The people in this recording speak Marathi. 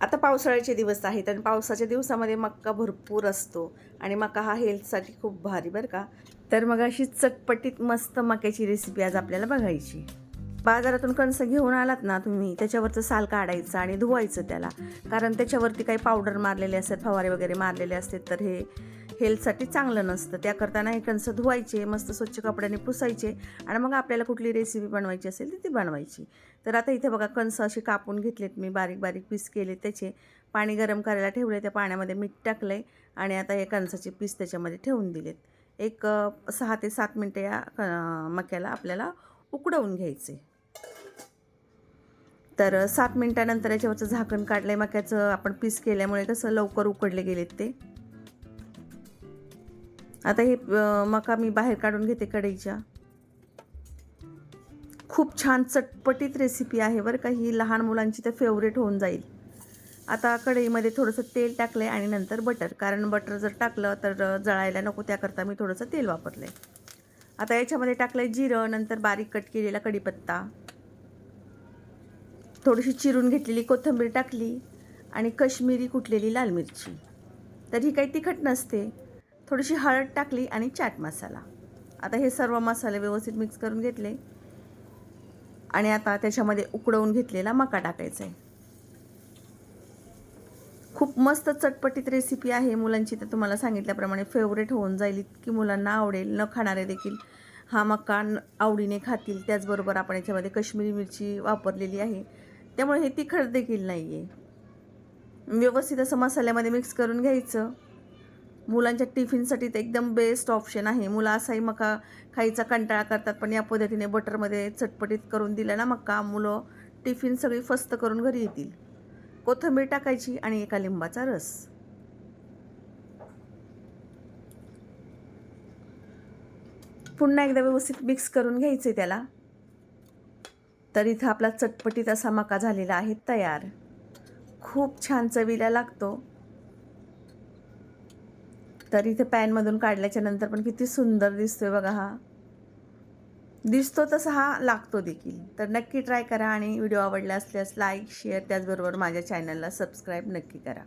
आता पावसाळ्याचे दिवस आहेत आणि पावसाच्या दिवसामध्ये मक्का भरपूर असतो आणि मका हा हेल्थसाठी खूप भारी बरं का. तर मग अशी चटपटीत मस्त मक्याची रेसिपी आज आपल्याला बघायची. बाजारातून कणसं घेऊन आलात ना तुम्ही त्याच्यावरचं साल काढायचं आणि धुवायचं त्याला. कारण त्याच्यावरती काही पावडर मारलेले असतात फवारे वगैरे मारलेले असतात तर हे हेल्थसाठी चांगलं नसतं. त्याकरता हे कणसं धुवायचे मस्त स्वच्छ कपड्याने पुसायचे आणि मग आपल्याला कुठली रेसिपी बनवायची असेल तर ती बनवायची. तर आता इथे बघा कणसं असे कापून घेतलेत मी बारीक बारीक पीस केले त्याचे. पाणी गरम करायला ठेवले त्या पाण्यामध्ये मीठ टाकलं आहे आणि आता हे कणसाचे पीस त्याच्यामध्ये ठेवून दिलेत. एक सहा ते सात मिनटं या मक्याला आपल्याला उकडवून घ्यायचे. तर सात मिनटानंतर याच्यावरचं झाकण काढलं आहे मक्याचं आपण पीस केल्यामुळे कसं लवकर उकडले गेलेत ते. आता हे मका मी बाहेर काढून घेते कढईच्या. खूप छान चटपटीत रेसिपी आहे बरं का. ही लहान मुलांची तर फेवरेट होऊन जाईल. आता कढईमध्ये थोडंसं तेल टाकलं आहे आणि नंतर बटर कारण बटर जर टाकलं तर जळायला नको त्याकरता मी थोडंसं तेल वापरलं आहे आता याच्यामध्ये टाकलं आहे जिरं नंतर बारीक कट केलेला कढीपत्ता. थोडीशी चिरून घेतलेली कोथिंबीर टाकली आणि कश्मीरी कुटलेली लाल मिरची. तर ही काही तिखट नसते. थोडीशी हळद टाकली आणि चाट मसाला. आता हे सर्व मसाले व्यवस्थित मिक्स करून घेतले. आणि आता त्याच्यामध्ये उकडवून घेतलेला मका टाकायचा आहे. खूप मस्त चटपटीत रेसिपी आहे. मुलांची तर तुम्हाला सांगितल्याप्रमाणे फेवरेट होऊन जाईल इतकी मुलांना आवडेल. न खाणारे देखील हा मका आवडीने खातील. त्याचबरोबर आपण याच्यामध्ये कश्मीरी मिरची वापरलेली आहे. त्यामुळे हे तिखट देखील नाही आहे व्यवस्थित असं मसाल्यामध्ये मिक्स करून घ्यायचं. मुलांच्या टिफिनसाठी तर एकदम बेस्ट ऑप्शन आहे. मुलं असाही मका खायचा कंटाळा करतात पण या पद्धतीने बटरमध्ये चटपटीत करून दिलं ना मका मुलं टिफिन सगळी फस्त करून घरी येतील. कोथिंबीर टाकायची आणि एका लिंबाचा रस. पुन्हा एकदा व्यवस्थित मिक्स करून घ्यायचे त्याला. तर इथं आपला चटपटीत असा मका झालेला आहे तयार. खूप छान चवीला लागतो. तर इथे पॅनमधून काढल्याच्या नंतर पण किती सुंदर दिसतोय बघा हा. दिसतो तसा हा लागतो देखील. तर नक्की ट्राय करा आणि व्हिडिओ आवडला असल्यास लाईक शेअर त्याचबरोबर माझ्या चॅनलला सबस्क्राईब नक्की करा.